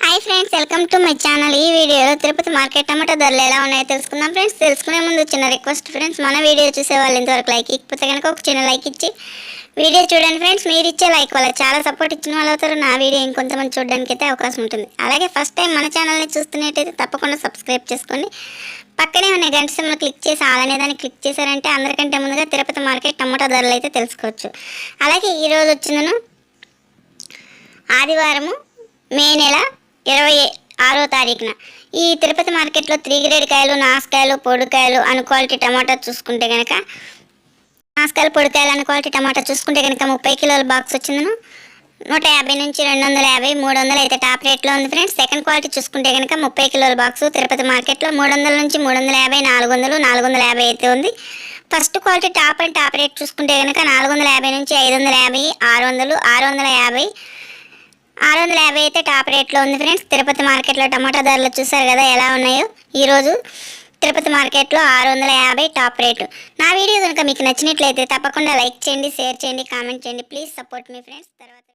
Hi friends welcome to my channel. ఈ వీడియోలో Tirupati market టమాటా ధరలు ఎలా ఉన్నాయో తెలుసుకుందాం ఫ్రెండ్స్. తెలుసుకునే ముందు చిన్న రిక్వెస్ట్ ఫ్రెండ్స్ మన వీడియో చూసే వాళ్ళు ఇంతవరకు లైక్ ఇకపోతే కనుక ఒక చిన్న లైక్ ఇచ్చి వీడియో చూడండి ఫ్రెండ్స్. మీరు ఇచ్చే లైక్ వల్ల చాలా సపోర్ట్ ఇచ్చిన వాళ్ళు అవుతారు. నా వీడియో ఇంకొంతమంది చూడడానికి అయితే అవకాశం ఉంటుంది. అలాగే ఫస్ట్ టైం మన ఛానల్ని చూస్తున్నట్టయితే తప్పకుండా సబ్స్క్రైబ్ చేసుకోండి. పక్కనే ఉన్న గంట సింబల్ క్లిక్ చేసి అలానే దాన్ని క్లిక్ చేశారంటే అందరికంటే ముందుగా తిరుపతి మార్కెట్ టమాటా ధరలు అయితే తెలుసుకోవచ్చు. అలాగే ఈరోజు వచ్చిందను ఆదివారము మే నెల ఇరవై ఆరో తారీఖున. ఈ తిరుపతి మార్కెట్లో త్రీ గ్రేడ్ కాయలు నాసుకాయలు పొడికాయలు అను క్వాలిటీ టమాటా చూసుకుంటే కనుక నాసుకాయలు పొడికాయలు అను క్వాలిటీ టమాటా చూసుకుంటే కనుక ముప్పై కిలోల బాక్స్ వచ్చిందను. నూట యాభై నుంచి రెండు వందల యాభై మూడు వందలు అయితే టాప్ రేట్లో ఉంది ఫ్రెండ్స్. సెకండ్ క్వాలిటీ చూసుకుంటే కనుక ముప్పై కిలోల బాక్స్ తిరుపతి మార్కెట్లో మూడు వందల నుంచి మూడు వందల యాభై నాలుగు వందలు నాలుగు వందల యాభై అయితే ఉంది. First quality top and top rate చూసుకుంటే కనుక నాలుగు వందల యాభై నుంచి ఐదు వందల యాభై ఆరు వందలు ఆరు వందల యాభై ఆరు వందల యాభై అయితే టాప్ రేట్లో ఉంది ఫ్రెండ్స్. తిరుపతి మార్కెట్లో టమాటా ధరలు చూసారు కదా ఎలా ఉన్నాయో? ఈరోజు తిరుపతి మార్కెట్లో ఆరు వందల యాభై టాప్ రేటు. నా వీడియో కనుక మీకు నచ్చినట్లయితే తప్పకుండా లైక్ చేయండి షేర్ చేయండి కామెంట్ చేయండి. ప్లీజ్ సపోర్ట్ మీ ఫ్రెండ్స్. తర్వాత